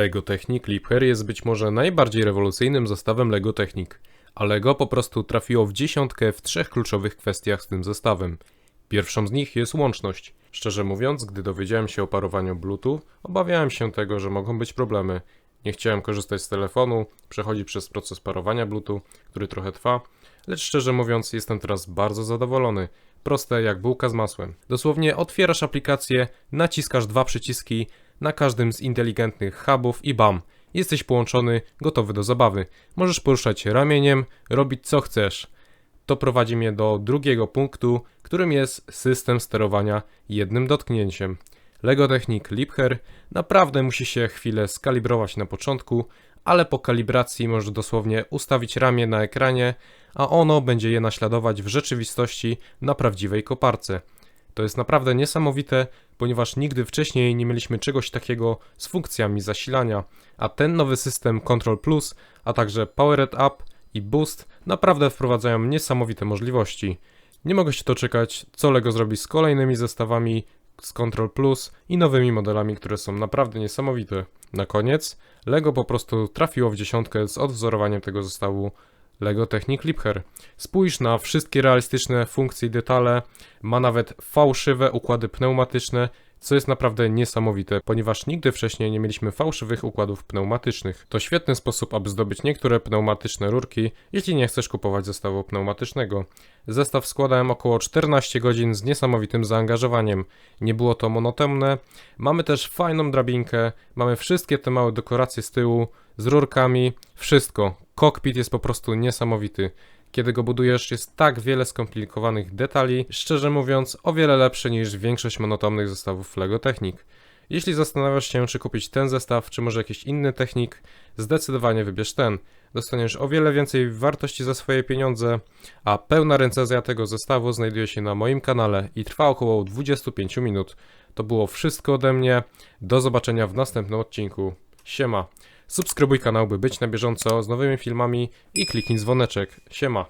LEGO Technic Liebherr jest być może najbardziej rewolucyjnym zestawem LEGO Technic, a LEGO po prostu trafiło w dziesiątkę w trzech kluczowych kwestiach z tym zestawem. Pierwszą z nich jest łączność. Szczerze mówiąc, gdy dowiedziałem się o parowaniu Bluetooth, obawiałem się tego, że mogą być problemy. Nie chciałem korzystać z telefonu, przechodzi przez proces parowania Bluetooth, który trochę trwa, lecz szczerze mówiąc jestem teraz bardzo zadowolony. Proste jak bułka z masłem. Dosłownie otwierasz aplikację, naciskasz dwa przyciski na każdym z inteligentnych hubów i bam, jesteś połączony, gotowy do zabawy. Możesz poruszać ramieniem, robić co chcesz. To prowadzi mnie do drugiego punktu, którym jest system sterowania jednym dotknięciem. LEGO Technic Liebherr naprawdę musi się chwilę skalibrować na początku, ale po kalibracji możesz dosłownie ustawić ramię na ekranie, a ono będzie je naśladować w rzeczywistości na prawdziwej koparce. To jest naprawdę niesamowite, ponieważ nigdy wcześniej nie mieliśmy czegoś takiego z funkcjami zasilania, a ten nowy system Control Plus, a także Powered Up i Boost naprawdę wprowadzają niesamowite możliwości. Nie mogę się doczekać, co LEGO zrobi z kolejnymi zestawami z Control Plus i nowymi modelami, które są naprawdę niesamowite. Na koniec, LEGO po prostu trafiło w dziesiątkę z odwzorowaniem tego zestawu LEGO Technic Liebherr. Spójrz na wszystkie realistyczne funkcje i detale, ma nawet fałszywe układy pneumatyczne, co jest naprawdę niesamowite, ponieważ nigdy wcześniej nie mieliśmy fałszywych układów pneumatycznych. To świetny sposób, aby zdobyć niektóre pneumatyczne rurki, jeśli nie chcesz kupować zestawu pneumatycznego. Zestaw składałem około 14 godzin z niesamowitym zaangażowaniem. Nie było to monotonne. Mamy też fajną drabinkę, mamy wszystkie te małe dekoracje z tyłu, z rurkami, wszystko. Kokpit jest po prostu niesamowity. Kiedy go budujesz, jest tak wiele skomplikowanych detali, szczerze mówiąc, o wiele lepszy niż większość monotonnych zestawów LEGO Technic. Jeśli zastanawiasz się, czy kupić ten zestaw, czy może jakiś inny technik, zdecydowanie wybierz ten. Dostaniesz o wiele więcej wartości za swoje pieniądze, a pełna recenzja tego zestawu znajduje się na moim kanale i trwa około 25 minut. To było wszystko ode mnie. Do zobaczenia w następnym odcinku. Siema. Subskrybuj kanał, by być na bieżąco z nowymi filmami i kliknij dzwoneczek. Siema.